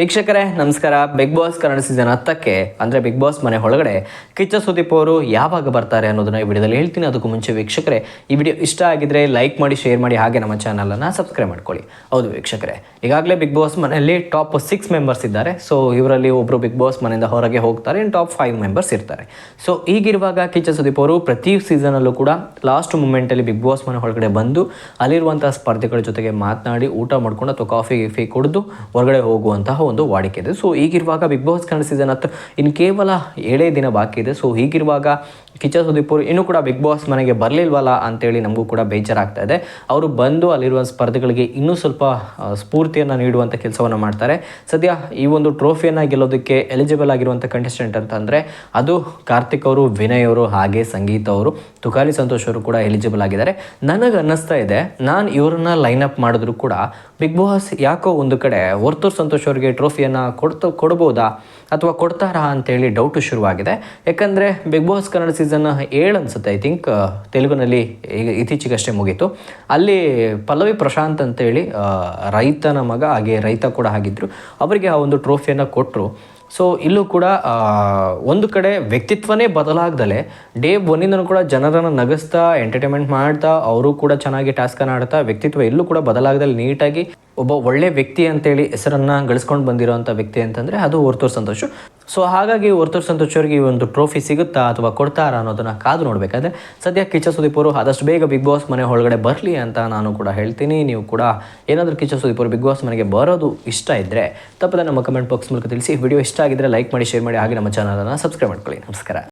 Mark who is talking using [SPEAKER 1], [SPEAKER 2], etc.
[SPEAKER 1] ವೀಕ್ಷಕರೇ, ನಮಸ್ಕಾರ. Big Boss Kannada season ಹತ್ತಕ್ಕೆ, ಅಂದರೆ ಬಿಗ್ ಬಾಸ್ ಮನೆ ಒಳಗಡೆ ಕಿಚ್ಚ ಸುದೀಪ್ ಅವರು ಯಾವಾಗ ಬರ್ತಾರೆ ಅನ್ನೋದನ್ನ ಈ ವಿಡಿಯೋದಲ್ಲಿ ಹೇಳ್ತೀನಿ. ಅದಕ್ಕೂ ಮುಂಚೆ ವೀಕ್ಷಕರೇ, ಈ ವಿಡಿಯೋ ಇಷ್ಟ ಆಗಿದ್ರೆ ಲೈಕ್ ಮಾಡಿ ಶೇರ್ ಮಾಡಿ, ಹಾಗೆ ನಮ್ಮ ಚಾನಲನ್ನು ಸಬ್ಸ್ಕ್ರೈಬ್ ಮಾಡ್ಕೊಳ್ಳಿ. ಹೌದು ವೀಕ್ಷಕರೇ, ಈಗಾಗಲೇ ಬಿಗ್ ಬಾಸ್ ಮನೆಯಲ್ಲಿ ಟಾಪ್ ಸಿಕ್ಸ್ ಮೆಂಬರ್ಸ್ ಇದ್ದಾರೆ. ಸೊ ಇವರಲ್ಲಿ ಒಬ್ಬರು ಬಿಗ್ ಬಾಸ್ ಮನೆಯಿಂದ ಹೊರಗೆ ಹೋಗ್ತಾರೆ ಇನ್ ಟಾಪ್ ಫೈವ್ ಮೆಂಬರ್ಸ್ ಇರ್ತಾರೆ. ಸೊ ಈಗಿರುವಾಗ ಕಿಚ್ಚ ಸುದೀಪ್ ಅವರು ಪ್ರತಿ ಸೀಸನಲ್ಲೂ ಕೂಡ ಲಾಸ್ಟ್ ಮೂಮೆಂಟಲ್ಲಿ ಬಿಗ್ ಬಾಸ್ ಮನೆ ಒಳಗಡೆ ಬಂದು ಅಲ್ಲಿರುವಂಥ ಸ್ಪರ್ಧಿಗಳ ಜೊತೆಗೆ ಮಾತನಾಡಿ ಊಟ ಮಾಡ್ಕೊಂಡು ಅಥವಾ ಕಾಫಿ ಗಿಫಿ ಕುಡಿದು ಹೊರಗಡೆ ಹೋಗುವಂತಹ ಒಂದು ವಾಡಿಕೆ ಇದೆ. ಸೊ ಈಗಿರುವಾಗ ಬಿಗ್ ಬಾಸ್ ಕನ್ನಡ ಸೀಸನ್ ಹತ್ತು ಇನ್ನು ಕೇವಲ ಏಳೇ ದಿನ ಬಾಕಿ ಇದೆ. ಸೊ ಹೀಗಿರುವಾಗ ಕಿಚ್ಚ ಸುದೀಪ್ ಅವರು ಇನ್ನೂ ಕೂಡ ಬಿಗ್ ಬಾಸ್ ಮನೆಗೆ ಬರಲಿಲ್ವಲ್ಲ ಅಂತೇಳಿ ನಮಗೂ ಕೂಡ ಬೇಜಾರಾಗ್ತಾ ಇದೆ. ಅವರು ಬಂದು ಅಲ್ಲಿರುವ ಸ್ಪರ್ಧೆಗಳಿಗೆ ಇನ್ನೂ ಸ್ವಲ್ಪ ಸ್ಫೂರ್ತಿಯನ್ನು ನೀಡುವಂಥ ಕೆಲಸವನ್ನು ಮಾಡ್ತಾರೆ. ಸದ್ಯ ಈ ಒಂದು ಟ್ರೋಫಿಯನ್ನು ಗೆಲ್ಲೋದಕ್ಕೆ ಎಲಿಜಿಬಲ್ ಆಗಿರುವಂಥ ಕಂಟೆಸ್ಟೆಂಟ್ ಅಂತಂದರೆ ಅದು ಕಾರ್ತಿಕ್ ಅವರು, ವಿನಯ್ ಅವರು, ಹಾಗೆ ಸಂಗೀತ ಅವರು, ತುಕಾಲಿ ಸಂತೋಷ್ ಅವರು ಕೂಡ ಎಲಿಜಿಬಲ್ ಆಗಿದ್ದಾರೆ. ನನಗೆ ಅನ್ನಿಸ್ತಾ ಇದೆ, ನಾನು ಇವ್ರನ್ನ ಲೈನ್ ಅಪ್ ಮಾಡಿದ್ರು ಕೂಡ ಬಿಗ್ ಬಾಸ್ ಯಾಕೋ ಒಂದು ಕಡೆ ವರ್ತೂರ್ ಸಂತೋಷ್ ಅವರಿಗೆ ಟ್ರೋಫಿಯನ್ನು ಕೊಡ್ತ, ಕೊಡ್ಬೋದಾ ಅಥವಾ ಕೊಡ್ತಾರಾ ಅಂತೇಳಿ ಡೌಟು ಶುರುವಾಗಿದೆ. ಯಾಕಂದರೆ ಬಿಗ್ ಬಾಸ್ ಕನ್ನಡ ಸೀಸನ್ ಏಳು ಅನ್ಸುತ್ತೆ ಐ ಥಿಂಕ್ ತೆಲುಗಿನಲ್ಲಿ ಈಗ ಇತ್ತೀಚೆಗಷ್ಟೇ ಮುಗೀತು. ಅಲ್ಲಿ ಪಲ್ಲವಿ ಪ್ರಶಾಂತ್ ಅಂತೇಳಿ ರೈತನ ಮಗ, ಹಾಗೆ ರೈತ ಕೂಡ ಆಗಿದ್ದರು ಅವರಿಗೆ ಆ ಒಂದು ಟ್ರೋಫಿಯನ್ನು ಕೊಟ್ಟರು ಸೊ ಇಲ್ಲೂ ಕೂಡ ಒಂದು ಕಡೆ ವ್ಯಕ್ತಿತ್ವನೇ ಬದಲಾಗ್ದಲೆ ಡೇ ಒನ್ನಿಂದನೂ ಕೂಡ ಜನರನ್ನು ನಗಿಸ್ತಾ ಎಂಟರ್ಟೈನ್ಮೆಂಟ್ ಮಾಡ್ತಾ, ಅವರು ಕೂಡ ಚೆನ್ನಾಗಿ ಟಾಸ್ಕನ್ನು ಆಡ್ತಾ, ವ್ಯಕ್ತಿತ್ವ ಎಲ್ಲೂ ಕೂಡ ಬದಲಾಗದಲ್ಲಿ ನೀಟಾಗಿ ಒಬ್ಬ ಒಳ್ಳೆ ವ್ಯಕ್ತಿ ಅಂತೇಳಿ ಹೆಸರನ್ನು ಗಳಿಸ್ಕೊಂಡು ಬಂದಿರೋಂಥ ವ್ಯಕ್ತಿ ಅಂತಂದರೆ ಅದು ವರ್ತೂರ್ ಸಂತೋಷ ಸೊ ಹಾಗಾಗಿ ವರ್ತೂರ್ ಸಂತೋಷ್ ಅವರಿಗೆ ಈ ಒಂದು ಟ್ರೋಫಿ ಸಿಗುತ್ತಾ ಅಥವಾ ಕೊಡ್ತಾರಾ ಅನ್ನೋದನ್ನು ಕಾದು ನೋಡಬೇಕಾದ್ರೆ, ಸದ್ಯ ಕಿಚ್ಚ ಸುದೀಪ್ ಅವರು ಆದಷ್ಟು ಬೇಗ ಬಿಗ್ ಬಾಸ್ ಮನೆ ಒಳಗಡೆ ಬರಲಿ ಅಂತ ನಾನು ಕೂಡ ಹೇಳ್ತೀನಿ. ನೀವು ಕೂಡ ಏನಾದರೂ ಕಿಚ್ಚ ಸುದೀಪ್ ಅವರು ಬಿಗ್ ಬಾಸ್ ಮನೆಗೆ ಬರೋದು ಇಷ್ಟ ಇದ್ದರೆ ತಪ್ಪದೆ ನಮ್ಮ ಕಮೆಂಟ್ ಬಾಕ್ಸ್ ಮೂಲಕ ತಿಳಿಸಿ. ವಿಡಿಯೋ ಇಷ್ಟ ಆಗಿದ್ರೆ ಲೈಕ್ ಮಾಡಿ ಶೇರ್ ಮಾಡಿ ಹಾಗೆ ನಮ್ಮ ಚಾನಲನ್ನು ಸಬ್ಸ್ಕ್ರೈಬ್ ಮಾಡ್ಕೊಳ್ಳಿ. ನಮಸ್ಕಾರ.